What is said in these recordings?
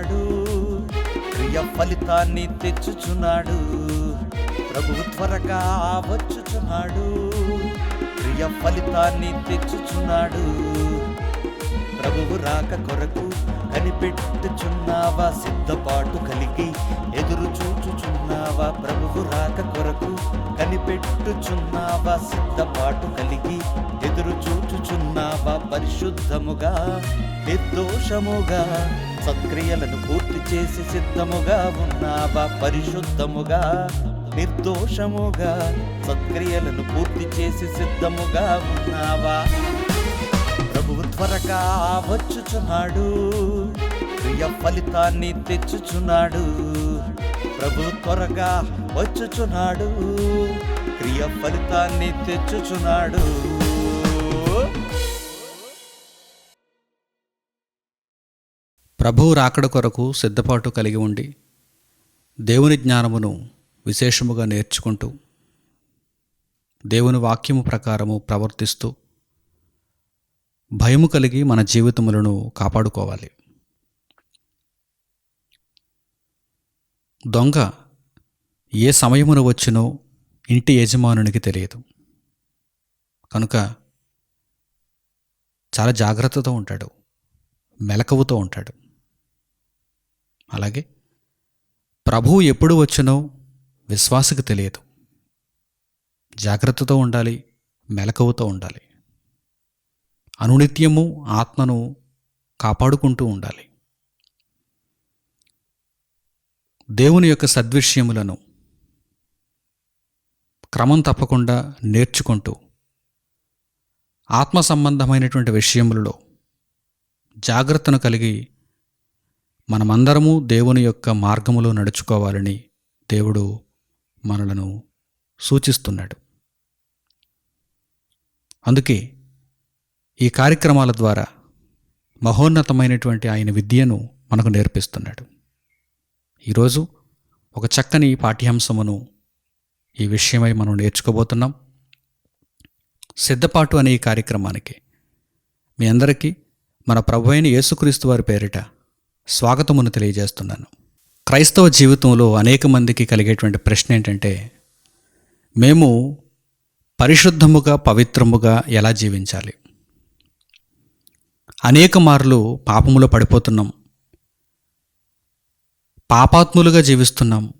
వచ్చుచున్నాడు క్రియ ఫలితాన్ని తెచ్చుచున్నాడు. ప్రభువు త్వరగా వచ్చుచున్నాడు. క్రియ ఫలితాన్ని తెచ్చుచున్నాడు. ప్రభువు రాక కొరకు కనిపెట్టుచున్నావా? సిద్ధపాటు కలిగి ఎదురుచూ కనిపెట్టుచున్నావా ప్రభువు రాక కొరకు కనిపెట్టుచున్నావా? సిద్ధపాటు కలిగి ఎదురు చూచుచున్నావా? పరిశుద్ధముగా నిర్దోషముగా సత్క్రియలను పూర్తి చేసి సిద్ధముగా ఉన్నావా? పరిశుద్ధముగా నిర్దోషముగా సత్క్రియలను పూర్తి చేసి సిద్ధముగా ఉన్నావా? ప్రభువు త్వరగా వచ్చుచున్నాడు ప్రియ ఫలితాన్ని తెచ్చుచున్నాడు. ప్రభువు త్వరగా వచ్చుచున్నాడు. క్రియ ఫలితాన్ని తెచ్చుచున్నాడు. ప్రభువు రాకడ కొరకు సిద్ధపాటు కలిగి ఉండి దేవుని జ్ఞానమును విశేషముగా నేర్చుకుంటూ దేవుని వాక్యము ప్రకారము ప్రవర్తిస్తూ భయము కలిగి మన జీవితములను కాపాడుకోవాలి. దొంగ ఏ సమయమున వచ్చినో ఇంటి యజమానునికి తెలియదు. కనుక చాలా జాగ్రత్తతో ఉంటాడు. మెలకువతో ఉంటాడు. అలాగే ప్రభువు ఎప్పుడు వచ్చినో విశ్వాసకు తెలియదు. జాగ్రత్తతో ఉండాలి మెలకువతో ఉండాలి. అనునిత్యము ఆత్మను కాపాడుకుంటూ ఉండాలి. దేవుని యొక్క సద్విషయములను క్రమం తప్పకుండా నేర్చుకుంటూ ఆత్మ సంబంధమైనటువంటి విషయములలో జాగ్రత్తను కలిగి మనమందరము దేవుని యొక్క మార్గములో నడుచుకోవాలని దేవుడు మనలను సూచిస్తున్నాడు. అందుకే ఈ కార్యక్రమాల ద్వారా మహోన్నతమైనటువంటి ఆయన విద్యను మనకు నేర్పిస్తున్నాడు. ఈరోజు ఒక చక్కని పాఠ్యాంశమును ఈ విషయమై మనం నేర్చుకోబోతున్నాం. సిద్ధపాటు అనే ఈ కార్యక్రమానికి మీ అందరికీ మన ప్రభు అయిన యేసుక్రీస్తు వారి పేరిట స్వాగతమును తెలియజేస్తున్నాను. క్రైస్తవ జీవితంలో అనేక మందికి కలిగేటువంటి ప్రశ్న ఏంటంటే మేము పరిశుద్ధముగా పవిత్రముగా ఎలా జీవించాలి? అనేక మార్లు పాపములో పడిపోతున్నాం. పాపాత్ములుగా జీవిస్తున్నాం.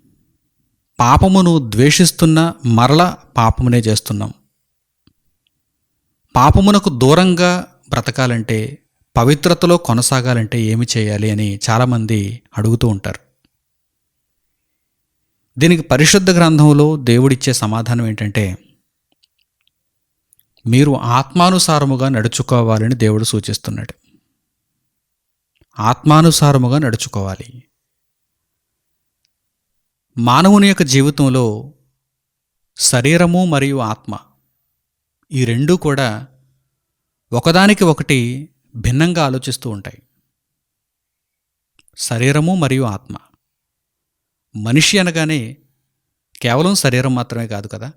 పాపమును ద్వేషిస్తున్న మరల పాపమునే చేస్తున్నాం. పాపమునకు దూరంగా బ్రతకాలంటే పవిత్రతలో కొనసాగాలంటే ఏమి చేయాలి అని చాలామంది అడుగుతూ ఉంటారు. దీనికి పరిశుద్ధ గ్రంథంలో దేవుడిచ్చే సమాధానం ఏంటంటే మీరు ఆత్మానుసారముగా నడుచుకోవాలని దేవుడు సూచిస్తున్నాడు. ఆత్మానుసారముగా నడుచుకోవాలి. మానవుని యొక్క జీవితంలో శరీరము మరియు ఆత్మ ఈ రెండూ కూడా ఒకదానికి ఒకటి భిన్నంగా ఆలోచిస్తూ ఉంటాయి. శరీరము మరియు ఆత్మ. మనిషి అనగానే కేవలం శరీరం మాత్రమే కాదు కదా?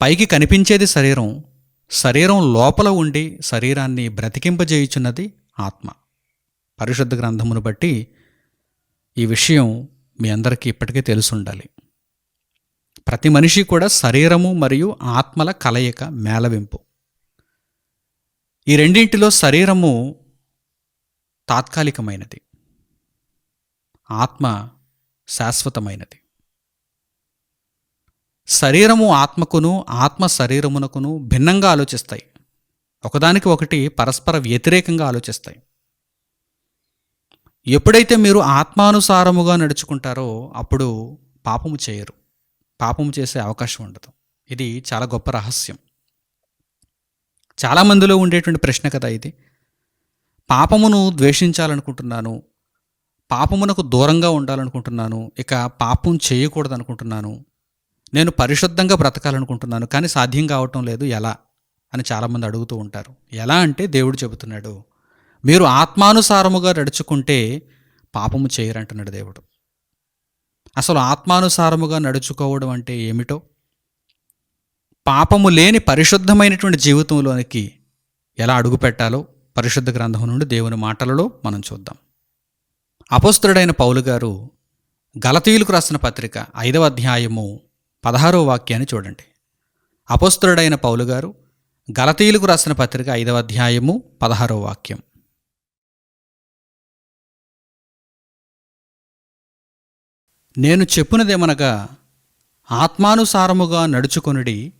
పైకి కనిపించేది శరీరం శరీరం లోపల ఉండి శరీరాన్ని బ్రతికింపజేయుచున్నది ఆత్మ. పరిశుద్ధ గ్రంథమును బట్టి ఈ విషయం మీ అందరికీ ఇప్పటికే తెలుసుండాలి. ప్రతి మనిషి కూడా శరీరము మరియు ఆత్మల కలయిక మేళవింపు. ఈ రెండింటిలో శరీరము తాత్కాలికమైనది. ఆత్మ శాశ్వతమైనది. శరీరము ఆత్మకును ఆత్మ శరీరమునకును భిన్నంగా ఆలోచిస్తాయి. ఒకదానికి ఒకటి పరస్పర వ్యతిరేకంగా ఆలోచిస్తాయి. ఎప్పుడైతే మీరు ఆత్మానుసారముగా నడుచుకుంటారో అప్పుడు పాపము చేయరు. పాపము చేసే అవకాశం ఉండదు. ఇది చాలా గొప్ప రహస్యం. చాలామందిలో ఉండేటువంటి ప్రశ్న కదా ఇది. పాపమును ద్వేషించాలనుకుంటున్నాను. పాపమునకు దూరంగా ఉండాలనుకుంటున్నాను. ఇక పాపం చేయకూడదు అనుకుంటున్నాను నేను పరిశుద్ధంగా బ్రతకాలనుకుంటున్నాను. కానీ సాధ్యం కావటం లేదు. ఎలా? అని చాలామంది అడుగుతూ ఉంటారు. ఎలా అంటే దేవుడు చెబుతున్నాడు మీరు ఆత్మానుసారముగా నడుచుకుంటే పాపము చేయరంటున్నాడు దేవుడు. అసలు ఆత్మానుసారముగా నడుచుకోవడం అంటే ఏమిటో? పాపము లేని పరిశుద్ధమైనటువంటి జీవితంలోనికి ఎలా అడుగుపెట్టాలో పరిశుద్ధ గ్రంథం నుండి దేవుని మాటలలో మనం చూద్దాం. అపోస్తుడైన పౌలు గారు గలతీయులకు రాసిన పత్రిక ఐదవ అధ్యాయము పదహారవ వాక్యాన్ని చూడండి. అపోస్తుడైన పౌలు గారు గలతీయులకు రాసిన పత్రిక ఐదవ అధ్యాయము పదహారవ వాక్యం. నేను చెప్పునదేమనగా ఆత్మానుసారముగా నడుచుకొనుడి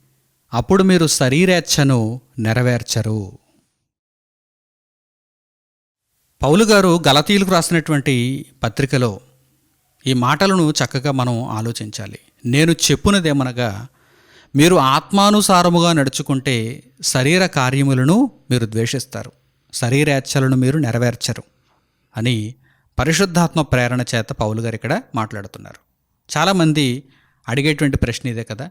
అప్పుడు మీరు శరీరేచ్ఛను నెరవేర్చరు. పౌలు గారు గలతీలకు రాసినటువంటి పత్రికలో ఈ మాటలను చక్కగా మనం ఆలోచించాలి. నేను చెప్పునదేమనగా మీరు ఆత్మానుసారముగా నడుచుకుంటే శరీర కార్యములను మీరు ద్వేషిస్తారు. శరీరేచ్ఛలను మీరు నెరవేర్చరు అని పరిశుద్ధాత్మ ప్రేరణ చేత పౌలు గారు ఇక్కడ మాట్లాడుతున్నారు. చాలామంది అడిగేటువంటి ప్రశ్న ఇదే కదా.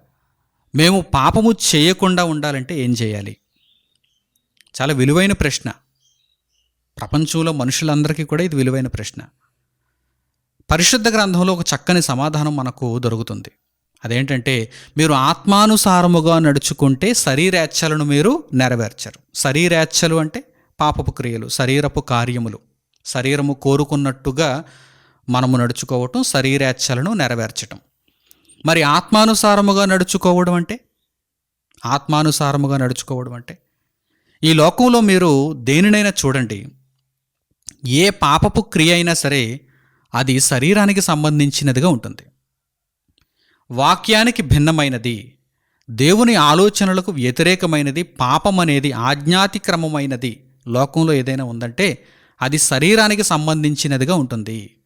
మేము పాపము చేయకుండా ఉండాలంటే ఏం చేయాలి? చాలా విలువైన ప్రశ్న. ప్రపంచంలో మనుషులందరికీ కూడా ఇది విలువైన ప్రశ్న. పరిశుద్ధ గ్రంథంలో ఒక చక్కని సమాధానం మనకు దొరుకుతుంది. అదేంటంటే మీరు ఆత్మానుసారముగా నడుచుకుంటే శరీరేచ్ఛలను మీరు నెరవేర్చరు. శరీరేచ్ఛలు అంటే పాపపు క్రియలు శరీరపు కార్యములు. శరీరము కోరుకున్నట్టుగా మనము నడుచుకోవటం శరీరేచ్ఛలను నెరవేర్చటం. మరి ఆత్మానుసారముగా నడుచుకోవడం అంటే? ఆత్మానుసారముగా నడుచుకోవడం అంటే? ఈ లోకంలో మీరు దేనినైనా చూడండి. ఏ పాపపు క్రియ అయినా సరే అది శరీరానికి సంబంధించినదిగా ఉంటుంది. వాక్యానికి భిన్నమైనది దేవుని ఆలోచనలకు వ్యతిరేకమైనది పాపం అనేది ఆజ్ఞాతిక్రమమైనది లోకంలో ఏదైనా ఉందంటే అది శరీరానికి సంబంధించినదిగా ఉంటుంది.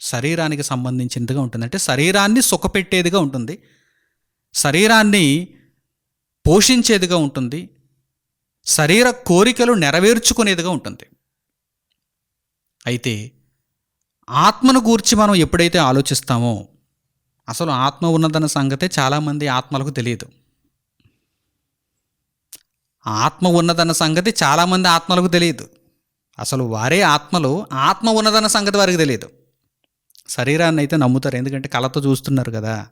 శరీరానికి సంబంధించినదిగా ఉంటుంది. అంటే శరీరాన్ని సుఖపెట్టేదిగా ఉంటుంది. శరీరాన్ని పోషించేదిగా ఉంటుంది. శరీర కోరికలు నెరవేర్చుకునేదిగా ఉంటుంది. అయితే ఆత్మను గూర్చి మనం ఎప్పుడైతే ఆలోచిస్తామో అసలు ఆత్మ ఉన్నదన్న సంగతే చాలామంది ఆత్మలకు తెలియదు. ఆత్మ ఉన్నదన్న సంగతి చాలామంది ఆత్మలకు తెలియదు. అసలు వారే ఆత్మలు ఆత్మ ఉన్నదన్న సంగతి వారికి తెలియదు. శరీరాన్ని అయితే నమ్ముతారు. ఎందుకంటే కళతో చూస్తున్నారు కదా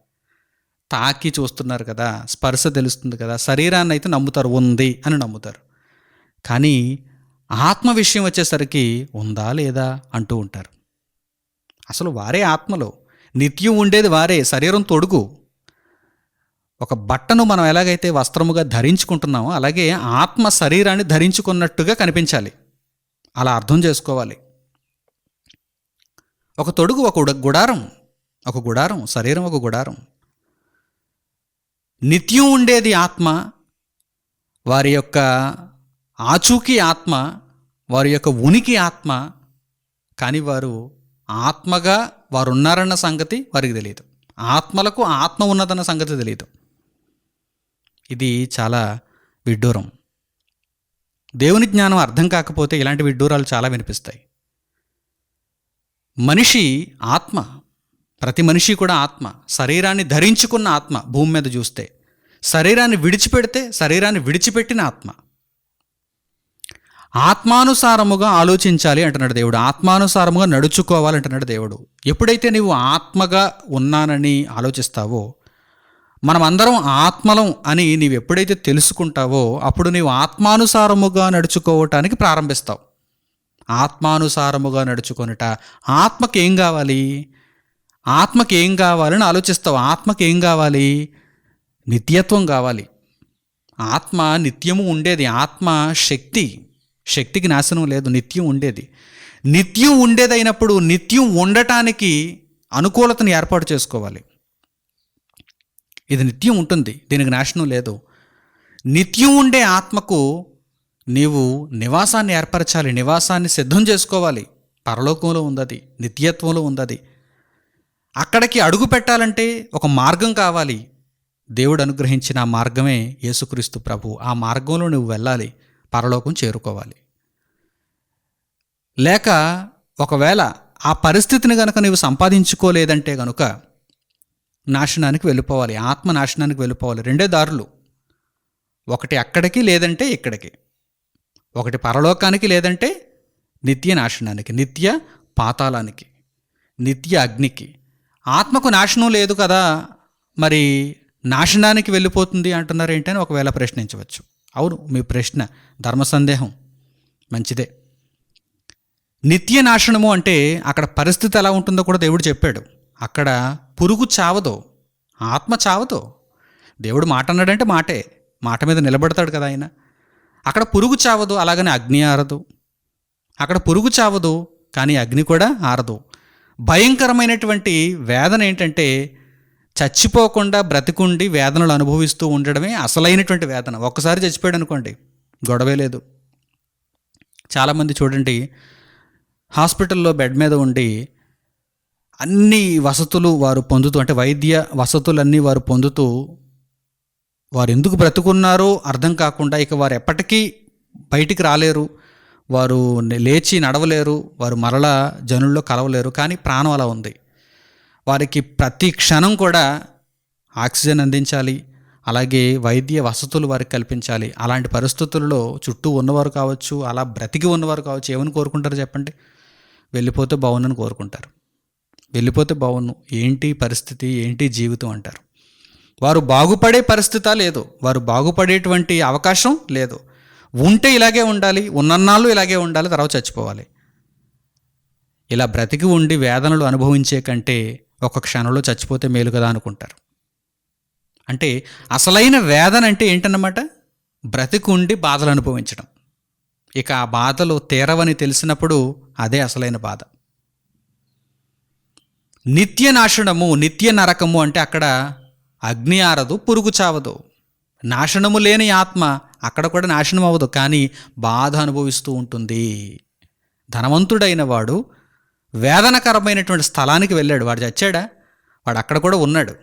తాకి చూస్తున్నారు కదా స్పర్శ తెలుస్తుంది కదా శరీరాన్ని అయితే నమ్ముతారు ఉంది అని నమ్ముతారు. కానీ ఆత్మ విషయం వచ్చేసరికి ఉందా లేదా అంటూ ఉంటారు. అసలు వారే ఆత్మలు. నిత్యం ఉండేది వారే శరీరం తొడుగు. ఒక బట్టను మనం ఎలాగైతే వస్త్రముగా ధరించుకుంటున్నామో అలాగే ఆత్మ శరీరాన్ని ధరించుకున్నట్టుగా కనిపించాలి. అలా అర్థం చేసుకోవాలి. ఒక తొడుగు ఒక గుడారం ఒక గుడారం శరీరం ఒక గుడారం. నిత్యం ఉండేది ఆత్మ వారి యొక్క ఆచూకీ ఆత్మ వారి యొక్క ఉనికి ఆత్మ కానీ వారు ఆత్మగా వారు ఉన్నారన్న సంగతి వారికి తెలియదు ఆత్మలకు ఆత్మ ఉన్నదన్న సంగతి తెలియదు ఇది చాలా విడ్డూరం. దేవుని జ్ఞానం అర్థం కాకపోతే ఇలాంటి విడ్డూరాలు చాలా వినిపిస్తాయి. మనిషి ఆత్మ ప్రతి మనిషి కూడా ఆత్మ. శరీరాన్ని ధరించుకున్న ఆత్మ భూమి మీద చూస్తే. శరీరాన్ని విడిచిపెడితే శరీరాన్ని విడిచిపెట్టిన ఆత్మ. ఆత్మానుసారముగా ఆలోచించాలి అంటున్నాడు దేవుడు. ఆత్మానుసారముగా నడుచుకోవాలి అంటున్నాడు దేవుడు. ఎప్పుడైతే నీవు ఆత్మగా ఉన్నానని ఆలోచిస్తావో మనమందరం ఆత్మలం అని నీవు ఎప్పుడైతే తెలుసుకుంటావో అప్పుడు నీవు ఆత్మానుసారముగా నడుచుకోవటానికి ప్రారంభిస్తావు. ఆత్మానుసారముగా నడుచుకొనుట. ఆత్మకి ఏం కావాలి? ఆత్మకి ఏం కావాలని ఆలోచిస్తావు. ఆత్మకి ఏం కావాలి? నిత్యత్వం కావాలి. ఆత్మ నిత్యము ఉండేది. ఆత్మ శక్తి. శక్తికి నాశనం లేదు. నిత్యం ఉండేది. నిత్యం ఉండేదైనప్పుడు నిత్యం ఉండటానికి అనుకూలతను ఏర్పాటు చేసుకోవాలి. ఇది నిత్యం ఉంటుంది దీనికి నాశనం లేదు. నిత్యం ఉండే ఆత్మకు నీవు నివాసాన్ని ఏర్పరచాలి నివాసాన్ని సిద్ధం చేసుకోవాలి. పరలోకంలో ఉందది నిత్యత్వంలో ఉందది అక్కడికి అడుగు పెట్టాలంటే ఒక మార్గం కావాలి. దేవుడు అనుగ్రహించిన ఆ మార్గమే యేసుక్రీస్తు ప్రభు. ఆ మార్గంలో నువ్వు వెళ్ళాలి పరలోకం చేరుకోవాలి. లేక ఒకవేళ ఆ పరిస్థితిని కనుక నీవు సంపాదించుకోలేదంటే కనుక నాశనానికి వెళ్ళిపోవాలి ఆత్మ నాశనానికి వెళ్ళిపోవాలి. రెండే దారులు. ఒకటి అక్కడికి లేదంటే ఇక్కడికి. ఒకటి పరలోకానికి లేదంటే నిత్య నాశనానికి నిత్య పాతాళానికి నిత్య అగ్నికి. ఆత్మకు నాశనం లేదు కదా మరి నాశనానికి వెళ్ళిపోతుంది అంటున్నారు ఏంటని ఒకవేళ ప్రశ్నించవచ్చు. అవును మీ ప్రశ్న ధర్మ సందేహం. మంచిదే. నిత్య నాశనము అంటే అక్కడ పరిస్థితి ఎలా ఉంటుందో కూడా దేవుడు చెప్పాడు. అక్కడ పురుగు చావదు ఆత్మ చావదు. దేవుడు మాట అన్నాడంటే మాటే మాట మీద నిలబడతాడు కదా ఆయన. అక్కడ పురుగు చావదు అలాగని అగ్ని ఆరదు. అక్కడ పురుగు చావదు కానీ అగ్ని కూడా ఆరదు. భయంకరమైనటువంటి వేదన ఏంటంటే చచ్చిపోకుండా బ్రతికుండి వేదనలు అనుభవిస్తూ ఉండడమే అసలైనటువంటి వేదన. ఒక్కసారి చచ్చిపోయాడు అనుకోండి గొడవే లేదు. చాలామంది చూడండి హాస్పిటల్లో బెడ్ మీద ఉండి అన్ని వసతులు వారు పొందుతూ అంటే వైద్య వసతులన్నీ వారు పొందుతూ వారు ఎందుకు బ్రతుకున్నారో అర్థం కాకుండా ఇక వారు ఎప్పటికీ బయటికి రాలేరు. వారు లేచి నడవలేరు. వారు మరలా జనుల్లో కలవలేరు. కానీ ప్రాణం అలా ఉంది. వారికి ప్రతి క్షణం కూడా ఆక్సిజన్ అందించాలి. అలాగే వైద్య వసతులు వారికి కల్పించాలి. అలాంటి పరిస్థితుల్లో చుట్టూ ఉన్నవారు కావచ్చు అలా బ్రతికి ఉన్నవారు కావచ్చు ఏమని కోరుకుంటారు చెప్పండి? వెళ్ళిపోతే బాగుందని కోరుకుంటారు. వెళ్ళిపోతే బాగున్ను ఏంటి పరిస్థితి? ఏంటి జీవితం అంటారు. వారు బాగుపడే పరిస్థితి లేదు. వారు బాగుపడేటువంటి అవకాశం లేదు. ఉంటే ఇలాగే ఉండాలి. ఉన్నన్నాళ్ళు ఇలాగే ఉండాలి. తర్వాత చచ్చిపోవాలి. ఇలా బ్రతికి ఉండి వేదనలు అనుభవించే కంటే ఒక క్షణంలో చచ్చిపోతే మేలు కదా అనుకుంటారు. అంటే అసలైన వేదన అంటే ఏంటన్నమాట? బ్రతికి ఉండి బాధలు అనుభవించడం. ఇక ఆ బాధలు తీరవని తెలిసినప్పుడు అదే అసలైన బాధ. నిత్య నాశనము నిత్య నరకము అంటే అక్కడ అగ్ని ఆరదు పురుగు చావదు. నాశనము లేని ఆత్మ అక్కడ కూడా నాశనం అవ్వదు కానీ బాధ అనుభవిస్తూ ఉంటుంది. ధనవంతుడైన వాడు వేదనకరమైనటువంటి స్థలానికి వెళ్ళాడు. వాడు చచ్చాడా? వాడు అక్కడ కూడా ఉన్నాడు.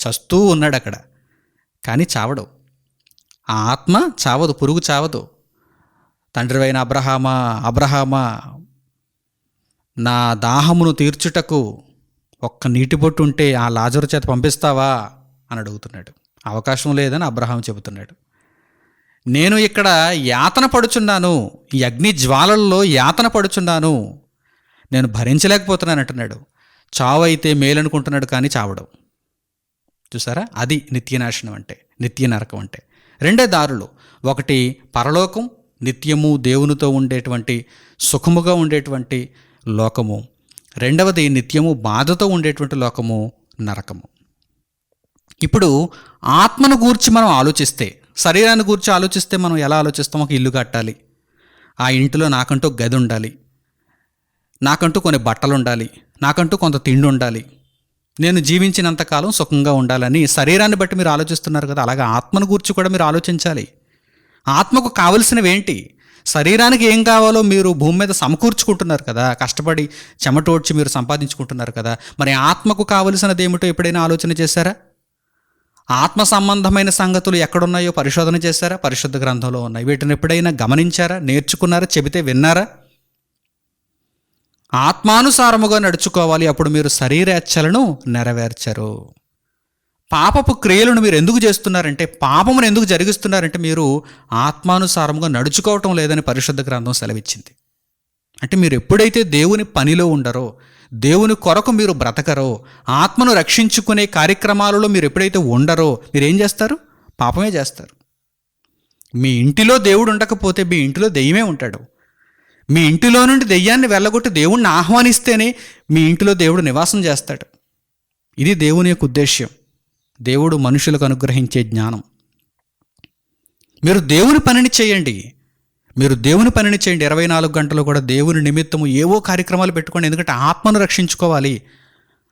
చస్తూ ఉన్నాడు అక్కడ. కానీ చావడు. ఆ ఆత్మ చావదు పురుగు చావదు. తండ్రివైన అబ్రహామా అబ్రహామా నా దాహమును తీర్చుటకు ఒక్క నీటి బొట్టు ఉంటే ఆ లాజరు చేత పంపిస్తావా? అని అడుగుతున్నాడు. అవకాశం లేదని అబ్రహాం చెబుతున్నాడు. నేను ఇక్కడ యాతన పడుచున్నాను. ఈ అగ్ని జ్వాలల్లో యాతన పడుచున్నాను. నేను భరించలేకపోతున్నాను అంటున్నాడు. చావు అయితే మేలనుకుంటున్నాడు కానీ చావడం. చూసారా? అది నిత్యనాశనం అంటే నిత్య నరకం అంటే. రెండే దారులు. ఒకటి పరలోకం నిత్యము దేవునితో ఉండేటువంటి సుఖముగా ఉండేటువంటి లోకము. రెండవది నిత్యము బాధతో ఉండేటువంటి లోకము నరకము. ఇప్పుడు ఆత్మను గూర్చి మనం ఆలోచిస్తే శరీరాన్ని గూర్చి ఆలోచిస్తే మనం ఎలా ఆలోచిస్తాం? ఒక ఇల్లు కట్టాలి. ఆ ఇంటిలో నాకంటూ గది ఉండాలి. నాకంటూ కొన్ని బట్టలు ఉండాలి. నాకంటూ కొంత తిండి ఉండాలి. నేను జీవించినంతకాలం సుఖంగా ఉండాలని శరీరాన్ని బట్టి మీరు ఆలోచిస్తున్నారు కదా అలాగే ఆత్మను గూర్చి కూడా మీరు ఆలోచించాలి. ఆత్మకు కావలసినవి ఏంటి శరీరానికి ఏం కావాలో మీరు భూమి మీద సమకూర్చుకుంటున్నారు కదా కష్టపడి చెమటోడ్చి మీరు సంపాదించుకుంటున్నారు కదా మరి ఆత్మకు కావలసినది ఏమిటో ఎప్పుడైనా ఆలోచన చేశారా? ఆత్మ సంబంధమైన సంగతులు ఎక్కడున్నాయో పరిశోధన చేశారా? పరిశుద్ధ గ్రంథంలో ఉన్నాయి. వీటిని ఎప్పుడైనా గమనించారా? నేర్చుకున్నారా? చెబితే విన్నారా? ఆత్మానుసారముగా నడుచుకోవాలి అప్పుడు మీరు శరీరేచ్ఛలను నెరవేర్చరు. పాపపు క్రియలను మీరు ఎందుకు చేస్తున్నారంటే పాపమును ఎందుకు జరిగిస్తున్నారంటే మీరు ఆత్మానుసారముగా నడుచుకోవటం లేదని పరిశుద్ధ గ్రంథం సెలవిచ్చింది. అంటే మీరు ఎప్పుడైతే దేవుని పనిలో ఉండరో దేవుని కొరకు మీరు బ్రతకరో ఆత్మను రక్షించుకునే కార్యక్రమాలలో మీరు ఎప్పుడైతే ఉండరో మీరేం చేస్తారు? పాపమే చేస్తారు. మీ ఇంటిలో దేవుడు ఉండకపోతే మీ ఇంటిలో దెయ్యమే ఉంటాడు. మీ ఇంటిలో నుండి దెయ్యాన్ని వెళ్ళగొట్టి దేవుణ్ణి ఆహ్వానిస్తేనే మీ ఇంటిలో దేవుడు నివాసం చేస్తాడు. ఇది దేవుని యొక్క ఉద్దేశ్యం. దేవుడు మనుషులకు అనుగ్రహించే జ్ఞానం. మీరు దేవుని పనిని చేయండి. మీరు దేవుని పనిని చేయండి. ఇరవై నాలుగు గంటలు కూడా దేవుని నిమిత్తము ఏవో కార్యక్రమాలు పెట్టుకోండి. ఎందుకంటే ఆత్మను రక్షించుకోవాలి.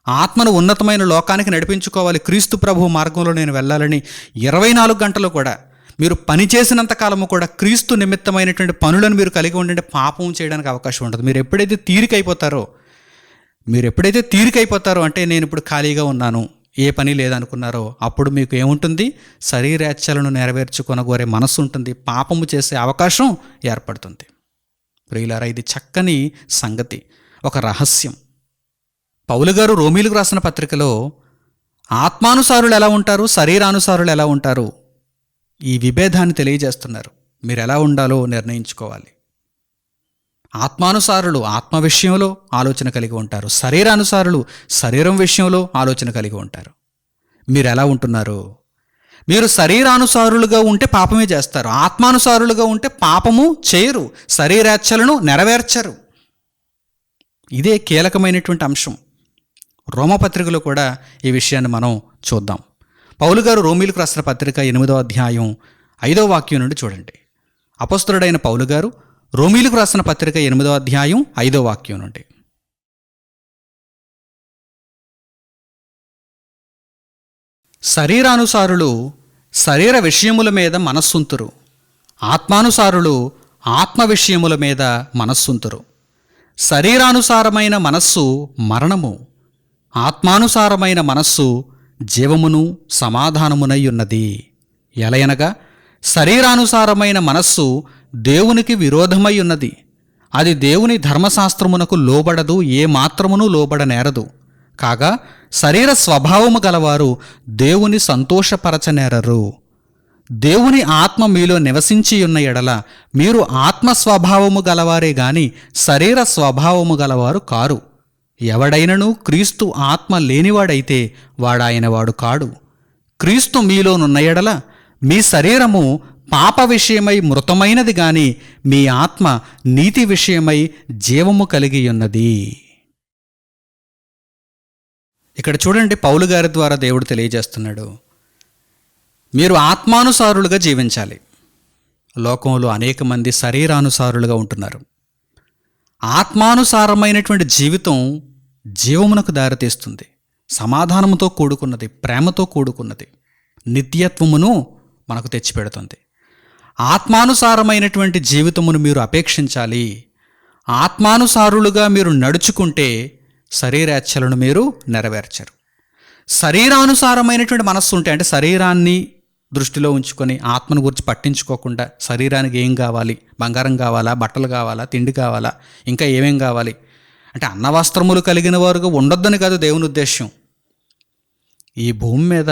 ఆత్మను ఉన్నతమైన లోకానికి నడిపించుకోవాలి. క్రీస్తు ప్రభు మార్గంలో నేను వెళ్ళాలని ఇరవై నాలుగు గంటలు కూడా మీరు పని చేసినంత కాలము కూడా క్రీస్తు నిమిత్తమైనటువంటి పనులను మీరు కలిగి ఉండండి. పాపం చేయడానికి అవకాశం ఉండదు. మీరు ఎప్పుడైతే తీరికైపోతారో మీరు ఎప్పుడైతే తీరికైపోతారో అంటే నేను ఇప్పుడు ఖాళీగా ఉన్నాను. ఏ పని లేదనుకున్నారో అప్పుడు మీకు ఏముంటుంది? శరీరేచ్ఛలను నెరవేర్చుకొనగోరే మనసు ఉంటుంది పాపము చేసే అవకాశం ఏర్పడుతుంది. ప్రియులారా ఇది చక్కని సంగతి. ఒక రహస్యం. పౌలు గారు రోమిలకు రాసిన పత్రికలో ఆత్మానుసారులు ఎలా ఉంటారు? శరీరానుసారులు ఎలా ఉంటారు? ఈ విభేదాన్ని తెలియజేస్తున్నారు. మీరు ఎలా ఉండాలో నిర్ణయించుకోవాలి. ఆత్మానుసారులు ఆత్మ విషయంలో ఆలోచన కలిగి ఉంటారు. శరీరానుసారులు శరీరం విషయంలో ఆలోచన కలిగి ఉంటారు. మీరు ఎలా ఉంటున్నారు? మీరు శరీరానుసారులుగా ఉంటే పాపమే చేస్తారు. ఆత్మానుసారులుగా ఉంటే పాపము చేయరు. శరీరేచ్ఛలను నెరవేర్చరు. ఇదే కీలకమైనటువంటి అంశం. రోమపత్రికలో కూడా ఈ విషయాన్ని మనం చూద్దాం. పౌలు గారు రోమిలకు రాసిన పత్రిక ఎనిమిదో అధ్యాయం ఐదో వాక్యం నుండి చూడండి. అపస్తుడైన పౌలు గారు రోమిలకు రాసిన పత్రిక ఎనిమిదో అధ్యాయం ఐదో వాక్యం నుండి. శరీరానుసారులు శరీర విషయముల మీద మనస్సుంతురు. ఆత్మానుసారులు ఆత్మ విషయముల మీద మనస్సుంతురు. శరీరానుసారమైన మనస్సు మరణము. ఆత్మానుసారమైన మనస్సు జీవమును సమాధానమునై ఉన్నది. ఎలయనగా శరీరానుసారమైన మనస్సు దేవునికి విరోధమై ఉన్నది. అది దేవుని ధర్మశాస్త్రమునకు లోబడదు ఏ లోబడనేరదు. కాగా శరీర స్వభావము గలవారు దేవుని సంతోషపరచనేరరు. దేవుని ఆత్మ మీలో నివసించి ఉన్న ఎడల మీరు ఆత్మ స్వభావము గలవారే గాని శరీర స్వభావము గలవారు కారు. ఎవడైనను క్రీస్తు ఆత్మ లేనివాడైతే వాడాయనవాడు కాడు. క్రీస్తు మీలోనున్న ఎడల మీ శరీరము పాప విషయమై మృతమైనది గాని మీ ఆత్మ నీతి విషయమై జీవము కలిగియున్నది. ఇక్కడ చూడండి పౌలు గారి ద్వారా దేవుడు తెలియజేస్తున్నాడు. మీరు ఆత్మానుసారులుగా జీవించాలి. లోకంలో అనేక మంది శరీరానుసారులుగా ఉంటున్నారు. ఆత్మానుసారమైనటువంటి జీవితం జీవమునకు దారితీస్తుంది. సమాధానముతో కూడుకున్నది ప్రేమతో కూడుకున్నది నిత్యత్వమును మనకు తెచ్చిపెడుతుంది. ఆత్మానుసారమైనటువంటి జీవితమును మీరు అపేక్షించాలి. ఆత్మానుసారులుగా మీరు నడుచుకుంటే శరీరేచ్ఛలను మీరు నెరవేర్చరు. శరీరానుసారమైనటువంటి మనస్సు ఉంటే అంటే శరీరాన్ని దృష్టిలో ఉంచుకొని ఆత్మను గురించి పట్టించుకోకుండా శరీరానికి ఏం కావాలి? బంగారం కావాలా? బట్టలు కావాలా? తిండి కావాలా? ఇంకా ఏమేం కావాలి? అంటే అన్నవస్త్రములు కలిగిన వారుగా ఉండొద్దని కాదు దేవుని ఉద్దేశం ఈ భూమి మీద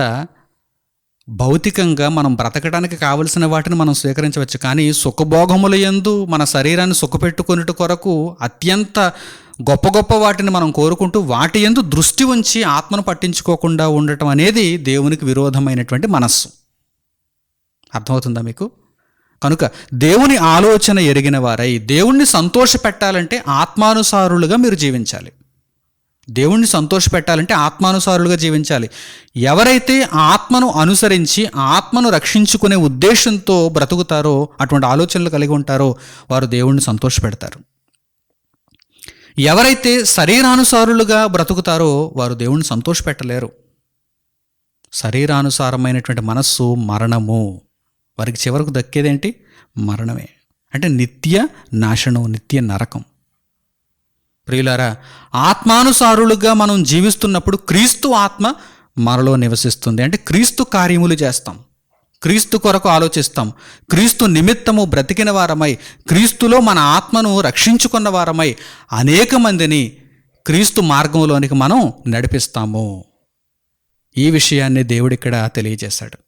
భౌతికంగా మనం బ్రతకడానికి కావలసిన వాటిని మనం స్వీకరించవచ్చు. కానీ సుఖభోగముల యందు మన శరీరాన్ని సుఖపెట్టుకొనుట కొరకు అత్యంత గొప్ప గొప్ప వాటిని మనం కోరుకుంటూ వాటి యందు దృష్టి ఉంచి ఆత్మను పట్టించుకోకుండా ఉండటం అనేది దేవునికి విరోధమైనటువంటి మనస్సు. అర్థమవుతుందా మీకు? కనుక దేవుని ఆలోచన ఎరిగిన వారై దేవుణ్ణి సంతోషపెట్టాలంటే ఆత్మానుసారులుగా మీరు జీవించాలి. దేవుణ్ణి సంతోషపెట్టాలంటే ఆత్మానుసారులుగా జీవించాలి. ఎవరైతే ఆత్మను అనుసరించి ఆత్మను రక్షించుకునే ఉద్దేశంతో బ్రతుకుతారో అటువంటి ఆలోచనలు కలిగి ఉంటారో వారు దేవుణ్ణి సంతోషపెడతారు. ఎవరైతే శరీరానుసారులుగా బ్రతుకుతారో వారు దేవుణ్ణి సంతోషపెట్టలేరు. శరీరానుసారమైనటువంటి మనస్సు మరణము. వారికి చివరకు దక్కేదేంటి? మరణమే. అంటే నిత్య నాశనం నిత్య నరకం. ప్రియులారా ఆత్మానుసారులుగా మనం జీవిస్తున్నప్పుడు క్రీస్తు ఆత్మ మనలో నివసిస్తుంది. అంటే క్రీస్తు కార్యములు చేస్తాం. క్రీస్తు కొరకు ఆలోచిస్తాం. క్రీస్తు నిమిత్తము బ్రతికిన వారమై క్రీస్తులో మన ఆత్మను రక్షించుకున్న వారమై అనేక మందిని క్రీస్తు మార్గంలోనికి మనం నడిపిస్తాము. ఈ విషయాన్ని దేవుడిక్కడ తెలియజేశాడు.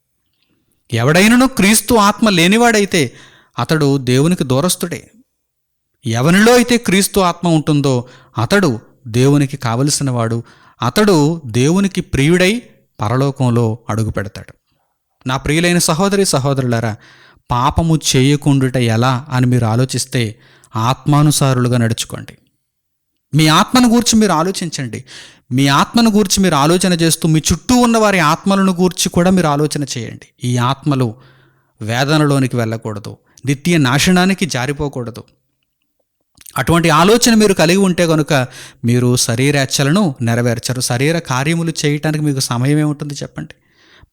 ఎవడైనను క్రీస్తు ఆత్మ లేనివాడైతే అతడు దేవునికి దూరస్తుడే. ఎవనిలో అయితే క్రీస్తు ఆత్మ ఉంటుందో అతడు దేవునికి కావలసినవాడు అతడు దేవునికి ప్రియుడై పరలోకంలో అడుగు పెడతాడు. నా ప్రియులైన సహోదరి సహోదరులారా పాపము చేయకుండుట ఎలా అని మీరు ఆలోచిస్తే ఆత్మానుసారులుగా నడుచుకోండి. మీ ఆత్మను గూర్చి మీరు ఆలోచించండి. మీ ఆత్మను గూర్చి మీరు ఆలోచన చేస్తూ మీ చుట్టూ ఉన్న వారి ఆత్మలను గూర్చి కూడా మీరు ఆలోచన చేయండి. ఈ ఆత్మలు వేదనలోనికి వెళ్ళకూడదు. నిత్య నాశనానికి జారిపోకూడదు. అటువంటి ఆలోచన మీరు కలిగి ఉంటే కనుక మీరు శరీరేచ్ఛలను నెరవేర్చరు. శరీర కార్యములు చేయటానికి మీకు సమయమే ఉంటుంది చెప్పండి.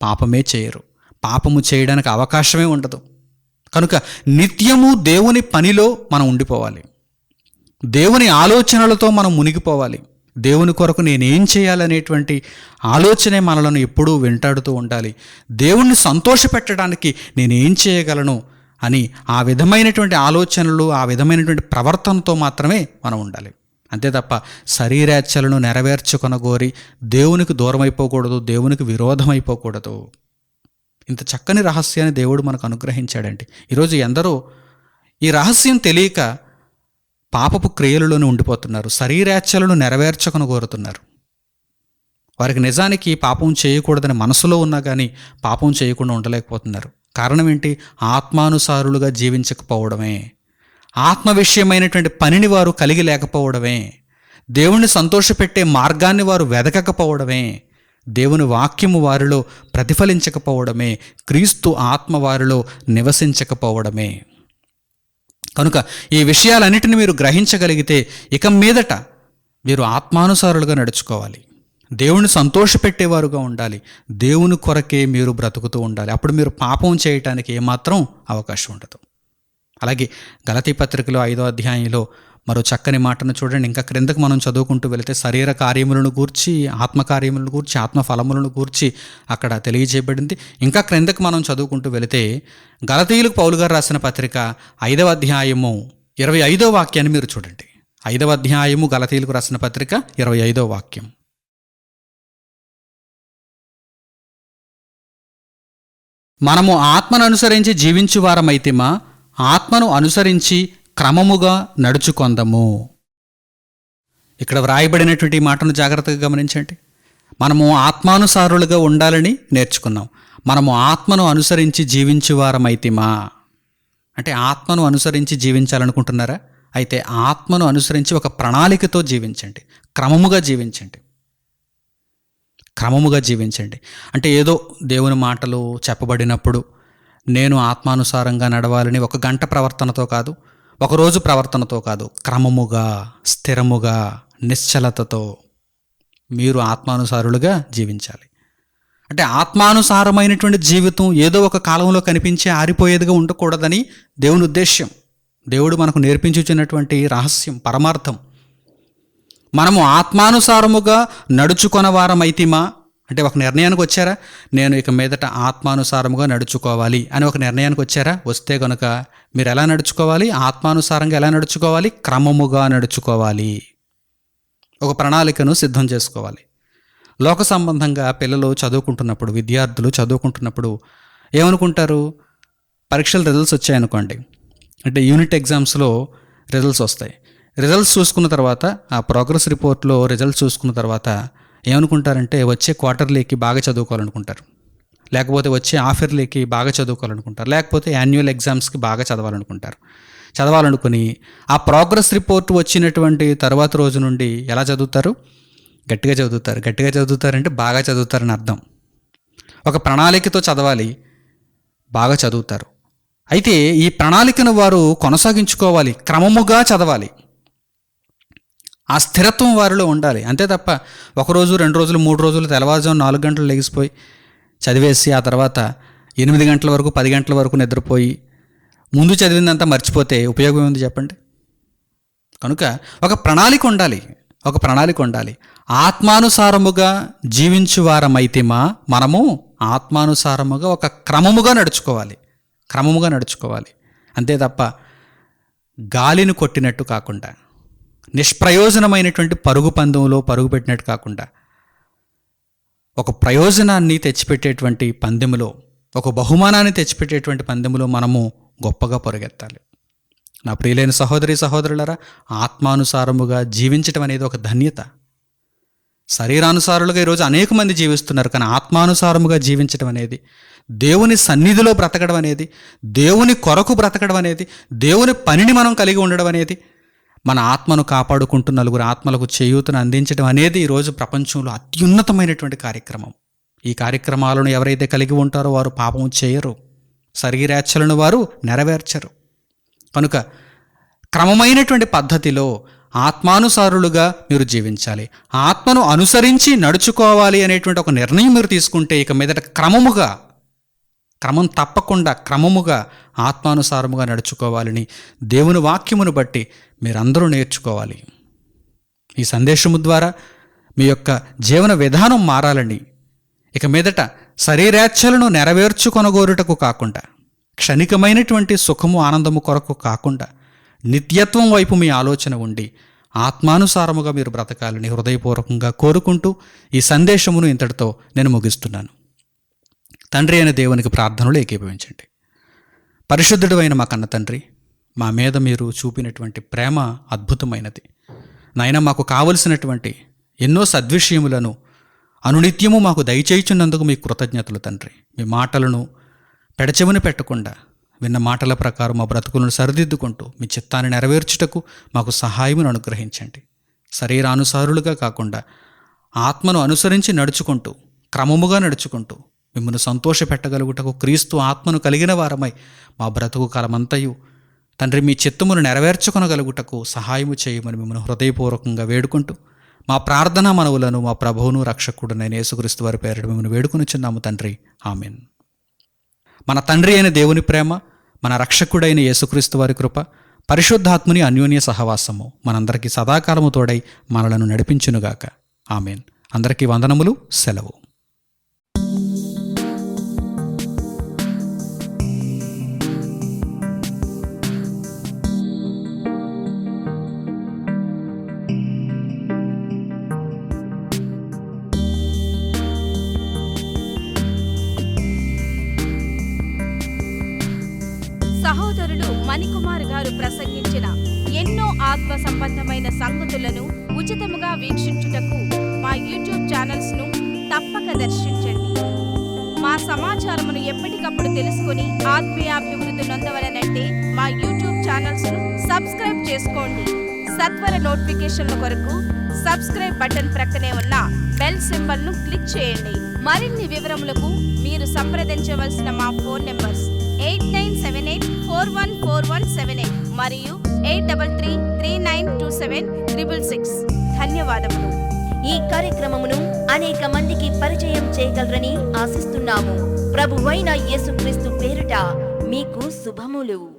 పాపమే చేయరు. పాపము చేయడానికి అవకాశమే ఉండదు. కనుక నిత్యము దేవుని పనిలో మనం ఉండిపోవాలి. దేవుని ఆలోచనలతో మనం మునిగిపోవాలి. దేవుని కొరకు నేనేం చేయాలనేటువంటి ఆలోచనే మనలను ఎప్పుడూ వెంటాడుతూ ఉండాలి. దేవుణ్ణి సంతోషపెట్టడానికి నేనేం చేయగలను అని ఆ విధమైనటువంటి ఆలోచనలు ఆ విధమైనటువంటి ప్రవర్తనతో మాత్రమే మనం ఉండాలి. అంతే తప్ప శరీరేచ్ఛలను నెరవేర్చుకొనగోరి దేవునికి దూరం అయిపోకూడదు దేవునికి విరోధం అయిపోకూడదు ఇంత చక్కని రహస్యాన్ని దేవుడు మనకు అనుగ్రహించాడండి. ఈరోజు ఎందరో ఈ రహస్యం తెలియక పాపపు క్రియలలోనే ఉండిపోతున్నారు శరీరేచ్ఛలను నెరవేర్చకొని కోరుతున్నారు వారికి నిజానికి పాపం చేయకూడదని మనసులో ఉన్నా కానీ పాపం చేయకుండా ఉండలేకపోతున్నారు. కారణం ఏంటి ఆత్మానుసారులుగా జీవించకపోవడమే. ఆత్మ విషయమైనటువంటి పనిని వారు కలిగి లేకపోవడమే. దేవుణ్ణి సంతోషపెట్టే మార్గాన్ని వారు వెదకకపోవడమే. దేవుని వాక్యము వారిలో ప్రతిఫలించకపోవడమే. క్రీస్తు ఆత్మ వారిలో నివసించకపోవడమే. కనుక ఈ విషయాలన్నిటిని మీరు గ్రహించగలిగితే ఇక మీదట మీరు ఆత్మానుసారులుగా నడుచుకోవాలి. దేవుని సంతోషపెట్టేవారుగా ఉండాలి. దేవుని కొరకే మీరు బ్రతుకుతూ ఉండాలి. అప్పుడు మీరు పాపం చేయటానికి ఏమాత్రం అవకాశం ఉండదు. అలాగే గలతీ పత్రికలో ఐదో అధ్యాయంలో మరో చక్కని మాటను చూడండి. ఇంకా క్రిందకు మనం చదువుకుంటూ వెళితే శరీర కార్యములను గూర్చి ఆత్మ కార్యములను గూర్చి ఆత్మ ఫలములను గూర్చి అక్కడ తెలియజేయబడింది. ఇంకా క్రిందకు మనం చదువుకుంటూ వెళితే గలతీయులకు పౌలు గారు రాసిన పత్రిక ఐదవ అధ్యాయము ఇరవై ఐదో వాక్యాన్ని మీరు చూడండి. ఐదవ అధ్యాయము గలతీయులకు రాసిన పత్రిక ఇరవై ఐదో వాక్యం. మనము ఆత్మను అనుసరించి జీవించువారమైతిమా? ఆత్మను అనుసరించి క్రమముగా నడుచుకొందము. ఇక్కడ వ్రాయబడినటువంటి మాటను జాగ్రత్తగా గమనించండి. మనము ఆత్మానుసారులుగా ఉండాలని నేర్చుకున్నాం. మనము ఆత్మను అనుసరించి జీవించువారమైతిమా? అంటే ఆత్మను అనుసరించి జీవించాలనుకుంటున్నారా? అయితే ఆత్మను అనుసరించి ఒక ప్రణాళికతో జీవించండి. క్రమముగా జీవించండి. క్రమముగా జీవించండి. అంటే ఏదో దేవుని మాటలు చెప్పబడినప్పుడు నేను ఆత్మానుసారంగా నడవాలని ఒక గంట ప్రవర్తనతో కాదు ఒకరోజు ప్రవర్తనతో కాదు క్రమముగా స్థిరముగా నిశ్చలతతో మీరు ఆత్మానుసారులుగా జీవించాలి. అంటే ఆత్మానుసారమైనటువంటి జీవితం ఏదో ఒక కాలంలో కనిపించే ఆరిపోయేదిగా ఉండకూడదని దేవుని ఉద్దేశ్యం. దేవుడు మనకు నేర్పించుచున్నటువంటి రహస్యం పరమార్థం మనము ఆత్మానుసారముగా నడుచుకొనవారమైతిమా? అంటే ఒక నిర్ణయానికి వచ్చారా? నేను ఇక మీదట ఆత్మానుసారముగా నడుచుకోవాలి అని ఒక నిర్ణయానికి వచ్చారా? వస్తే కనుక మీరు ఎలా నడుచుకోవాలి? ఆత్మానుసారంగా ఎలా నడుచుకోవాలి? క్రమముగా నడుచుకోవాలి. ఒక ప్రణాళికను సిద్ధం చేసుకోవాలి. లోక సంబంధంగా పిల్లలు చదువుకుంటున్నప్పుడు విద్యార్థులు చదువుకుంటున్నప్పుడు ఏమనుకుంటారు? పరీక్షల రిజల్ట్స్ వచ్చాయనుకోండి. అంటే యూనిట్ ఎగ్జామ్స్లో రిజల్ట్స్ వస్తాయి. రిజల్ట్స్ చూసుకున్న తర్వాత ఆ ప్రోగ్రెస్ రిపోర్ట్లో రిజల్ట్స్ చూసుకున్న తర్వాత ఏమనుకుంటారంటే వచ్చే క్వార్టర్లీకి బాగా చదువుకోవాలనుకుంటారు. లేకపోతే వచ్చే ఆఫర్లీకి బాగా చదువుకోవాలనుకుంటారు. లేకపోతే యాన్యువల్ ఎగ్జామ్స్కి బాగా చదవాలనుకుంటారు. చదవాలనుకుని ఆ ప్రోగ్రెస్ రిపోర్ట్ వచ్చినటువంటి తర్వాత రోజు నుండి ఎలా చదువుతారు? గట్టిగా చదువుతారు. గట్టిగా చదువుతారంటే బాగా చదువుతారని అర్థం. ఒక ప్రణాళికతో చదవాలి బాగా చదువుతారు. అయితే ఈ ప్రణాళికను వారు కొనసాగించుకోవాలి క్రమముగా చదవాలి. ఆ స్థిరత్వం వారిలో ఉండాలి. అంతే తప్ప ఒకరోజు రెండు రోజులు మూడు రోజులు తెల్లవారుజాము నాలుగు గంటలు లెగిసిపోయి చదివేసి ఆ తర్వాత ఎనిమిది గంటల వరకు పది గంటల వరకు నిద్రపోయి ముందు చదివిందంతా మర్చిపోతే ఉపయోగం ఉంది చెప్పండి? కనుక ఒక ప్రణాళిక ఉండాలి. ఒక ప్రణాళిక ఉండాలి. ఆత్మానుసారముగా జీవించువారమైతేమా మనము ఆత్మానుసారముగా ఒక క్రమముగా నడుచుకోవాలి. క్రమముగా నడుచుకోవాలి. అంతే తప్ప గాలిని కొట్టినట్టు కాకుండా నిష్ప్రయోజనమైనటువంటి పరుగు పందెంలో పరుగు పెట్టినట్టు కాకుండా ఒక ప్రయోజనాన్ని తెచ్చిపెట్టేటువంటి పందెములో ఒక బహుమానాన్ని తెచ్చిపెట్టేటువంటి పందెములో మనము గొప్పగా పొరుగెత్తాలి. నా ప్రియులైన సహోదరి సహోదరులరా ఆత్మానుసారముగా జీవించటం అనేది ఒక ధన్యత. శరీరానుసారులుగా ఈరోజు అనేక మంది జీవిస్తున్నారు కానీ ఆత్మానుసారముగా జీవించడం అనేది దేవుని సన్నిధిలో బ్రతకడం అనేది దేవుని కొరకు బ్రతకడం అనేది దేవుని పనిని మనం కలిగి ఉండడం అనేది మన ఆత్మను కాపాడుకుంటూ నలుగురు ఆత్మలకు చేయూతను అందించడం అనేది ఈరోజు ప్రపంచంలో అత్యున్నతమైనటువంటి కార్యక్రమం. ఈ కార్యక్రమాలను ఎవరైతే కలిగి ఉంటారో వారు పాపం చేయరు. శరీరాచలను వారు నెరవేర్చరు. కనుక క్రమమైనటువంటి పద్ధతిలో ఆత్మానుసారులుగా మీరు జీవించాలి. ఆత్మను అనుసరించి నడుచుకోవాలి అనేటువంటి ఒక నిర్ణయం మీరు తీసుకుంటే ఇక మీదట క్రమముగా క్రమం తప్పకుండా క్రమముగా ఆత్మానుసారముగా నడుచుకోవాలని దేవుని వాక్యమును బట్టి మీరందరూ నేర్చుకోవాలి. ఈ సందేశము ద్వారా మీ యొక్క జీవన విధానం మారాలని ఇక మీదట శరీరాచ్ఛలను నెరవేర్చుకొనగోరుటకు కాకుండా క్షణికమైనటువంటి సుఖము ఆనందము కొరకు కాకుండా నిత్యత్వం వైపు మీ ఆలోచన ఉండి ఆత్మానుసారముగా మీరు బ్రతకాలని హృదయపూర్వకంగా కోరుకుంటూ ఈ సందేశమును ఇంతటితో నేను ముగిస్తున్నాను. తండ్రి అయిన దేవునికి ప్రార్థనలు ఏకీభవించండి. పరిశుద్ధుడు అయిన మా కన్న తండ్రి మా మీద మీరు చూపినటువంటి ప్రేమ అద్భుతమైనది. నాయన మాకు కావలసినటువంటి ఎన్నో సద్విషయములను అనునిత్యము మాకు దయచేయుచున్నందుకు మీ కృతజ్ఞతలు తండ్రి. మీ మాటలను పెడచెవిన పెట్టకుండా విన్న మాటల ప్రకారం మా బ్రతుకులను సరిదిద్దుకుంటూ మీ చిత్తాన్ని నెరవేర్చుటకు మాకు సహాయమును అనుగ్రహించండి. శరీరానుసారులుగా కాకుండా ఆత్మను అనుసరించి నడుచుకుంటూ క్రమముగా నడుచుకుంటూ మిమ్మల్ని సంతోషపెట్టగలుగుటకు క్రీస్తు ఆత్మను కలిగిన వారమై మా బ్రతుకు కాలమంతయు. తండ్రి మీ చిత్తమును నెరవేర్చుకొనగలుగుటకు సహాయము చేయమని మిమ్మల్ని హృదయపూర్వకంగా వేడుకుంటూ మా ప్రార్థనా మనవులను మా ప్రభువును రక్షకుడునైన యేసుక్రీస్తు వారి పేరిట మిమ్మల్ని వేడుకొనిచున్నాము తండ్రి. ఆమెన్. మన తండ్రి అయిన దేవుని ప్రేమ మన రక్షకుడైన యేసుక్రీస్తు వారి కృప పరిశుద్ధాత్ముని అన్యోన్య సహవాసము మనందరికీ సదాకాలము తోడై మనలను నడిపించునుగాక. ఆమెన్. అందరికీ వందనములు సెలవు. కొరకు సబ్స్క్రైబ్ బటన్ ప్రక్కనే ఉన్న బెల్ సింబల్ను క్లిక్ చేయండి. మరిన్ని వివరములకు మీరు సంప్రదించవలసిన మా phone numbers eight nine seven eight four one four one seven eight మరియు eight double three three nine two seven triple six. ధన్యవాదములు. ఈ కార్యక్రమమును అనేక మందికి పరిచయం చేయగలరని ఆశిస్తున్నాము. ప్రభువైన యేసుక్రీస్తు పేరిట మీకు శుభములు.